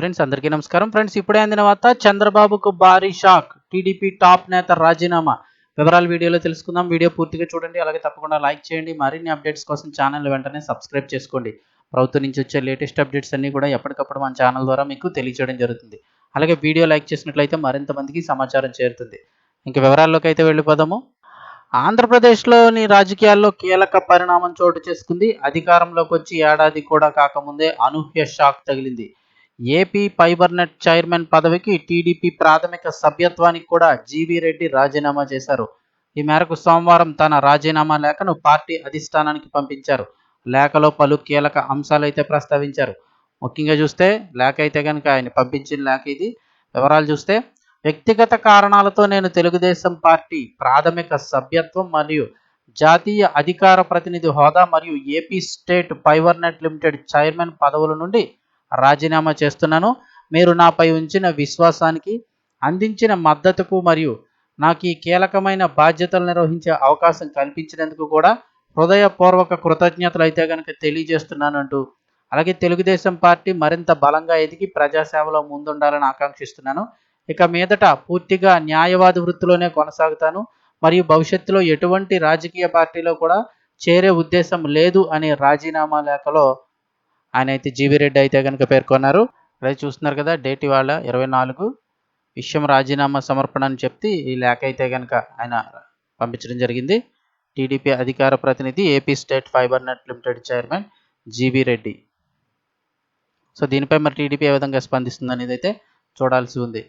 Friends అందరికీ నమస్కారం. Friends ఇప్పుడే అందిన వార్త చంద్రబాబుకు భారీ షాక్. టీడీపీ టాప్ నేత రాజీనామా. వివరాలు వీడియోలో తెలుసుకుందాం. వీడియో పూర్తిగా చూడండి. అలాగే తప్పకుండా లైక్ చేయండి. మరిన్ని అప్డేట్స్ కోసం ఛానల్ వెంటనే సబ్స్క్రైబ్ చేసుకోండి. ప్రభుత్వం నుంచి వచ్చే లేటెస్ట్ అప్డేట్స్ అన్ని కూడా ఎప్పటికప్పుడు మన ఛానల్ ద్వారా మీకు తెలియజేయడం జరుగుతుంది. అలాగే వీడియో లైక్ చేసినట్లయితే మరింత మందికి సమాచారం చేరుతుంది. ఇంక వివరాల్లోకి అయితే వెళ్ళిపోదాము. ఆంధ్రప్రదేశ్లోని రాజకీయాల్లో కీలక పరిణామం చోటు చేసుకుంది. అధికారంలోకి వచ్చి ఏడాది కూడా కాకముందే అనూహ్య షాక్ తగిలింది. ఏపీ ఫైబర్నెట్ చైర్మన్ పదవికి టీడీపీ ప్రాథమిక సభ్యత్వానికి కూడా జీవీ రెడ్డి రాజీనామా చేశారు. ఈ మేరకు సోమవారం తన రాజీనామా లేఖను పార్టీ అధిష్టానానికి పంపించారు. లేఖలో పలు కీలక అంశాలు అయితే ప్రస్తావించారు. ముఖ్యంగా చూస్తే లేఖ అయితే కనుక ఆయన పంపించిన లేఖ ఇది. వివరాలు చూస్తే వ్యక్తిగత కారణాలతో నేను తెలుగుదేశం పార్టీ ప్రాథమిక సభ్యత్వం మరియు జాతీయ అధికార ప్రతినిధి హోదా మరియు AP state Fibernet limited chairman పదవుల నుండి రాజీనామా చేస్తున్నాను. మీరు నాపై ఉంచిన విశ్వాసానికి అందించిన మద్దతుకు మరియు నాకు ఈ కీలకమైన బాధ్యతలు నిర్వహించే అవకాశం కల్పించినందుకు కూడా హృదయపూర్వక కృతజ్ఞతలు అయితే కనుక తెలియజేస్తున్నానంటూ అలాగే తెలుగుదేశం పార్టీ మరింత బలంగా ఎదిగి ప్రజాసేవలో ముందుండాలని ఆకాంక్షిస్తున్నాను. ఇక మీదట పూర్తిగా న్యాయవాది వృత్తిలోనే కొనసాగుతాను. మరియు భవిష్యత్తులో ఎటువంటి రాజకీయ పార్టీలో కూడా చేరే ఉద్దేశం లేదు అనే రాజీనామా లేఖలో ఆయన అయితే జీవీ రెడ్డి అయితే కనుక పేర్కొన్నారు. అదే చూస్తున్నారు కదా డేట్ ఇవాళ ఇరవై నాలుగు. విషయం రాజీనామా సమర్పణ అని చెప్తే ఈ లేఖ అయితే కనుక ఆయన పంపించడం జరిగింది. టీడీపీ అధికార ప్రతినిధి AP state Fiber Net limited chairman GB Reddy. So దీనిపై మరి టీడీపీ ఏ విధంగా స్పందిస్తుంది అనేది అయితే చూడాల్సి ఉంది.